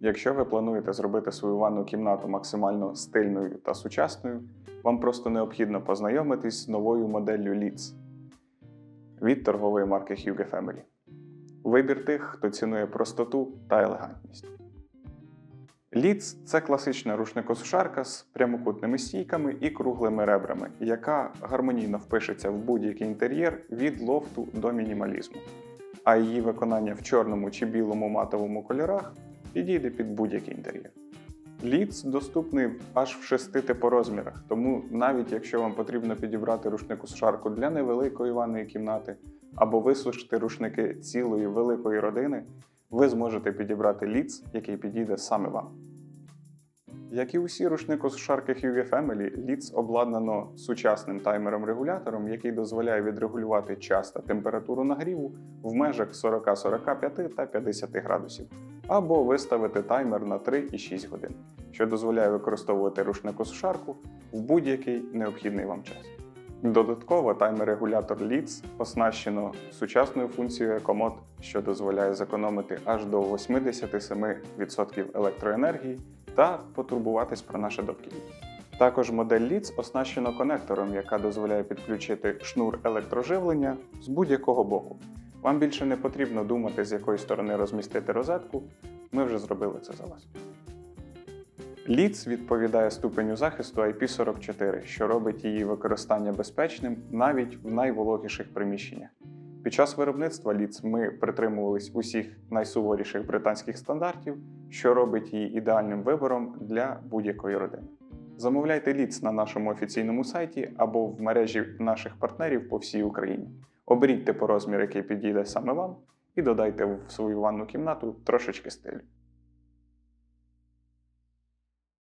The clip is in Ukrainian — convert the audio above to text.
Якщо ви плануєте зробити свою ванну кімнату максимально стильною та сучасною, вам просто необхідно познайомитись з новою моделлю Leeds від торгової марки Hugo Family. Вибір тих, хто цінує простоту та елегантність. Leeds – це класична рушникосушарка з прямокутними стійками і круглими ребрами, яка гармонійно впишеться в будь-який інтер'єр від лофту до мінімалізму. А її виконання в чорному чи білому матовому кольорах підійде під будь-який інтер'єр. Ліц доступний аж в шести типорозмірах, тому навіть якщо вам потрібно підібрати рушнику шарку для невеликої ванної кімнати або висушити рушники цілої великої родини, ви зможете підібрати ліц, який підійде саме вам. Як і усі рушникосушарки Hugo Family, Leeds обладнано сучасним таймером-регулятором, який дозволяє відрегулювати час та температуру нагріву в межах 40, 45 та 50 градусів, або виставити таймер на 3 і 6 годин, що дозволяє використовувати рушникосушарку в будь-який необхідний вам час. Додатково таймер-регулятор Leeds оснащено сучасною функцією EcoMod, що дозволяє зекономити аж до 87% електроенергії та потурбуватись про наше довкілля. Також модель Leeds оснащена конектором, яка дозволяє підключити шнур електроживлення з будь-якого боку. Вам більше не потрібно думати, з якої сторони розмістити розетку. Ми вже зробили це за вас. Leeds відповідає ступеню захисту IP44, що робить її використання безпечним навіть в найвологіших приміщеннях. Під час виробництва ліц ми притримувались усіх найсуворіших британських стандартів, що робить її ідеальним вибором для будь-якої родини. Замовляйте ліц на нашому офіційному сайті або в мережі наших партнерів по всій Україні. Оберіть типу розмір, який підійде саме вам, і додайте в свою ванну кімнату трошечки стилю.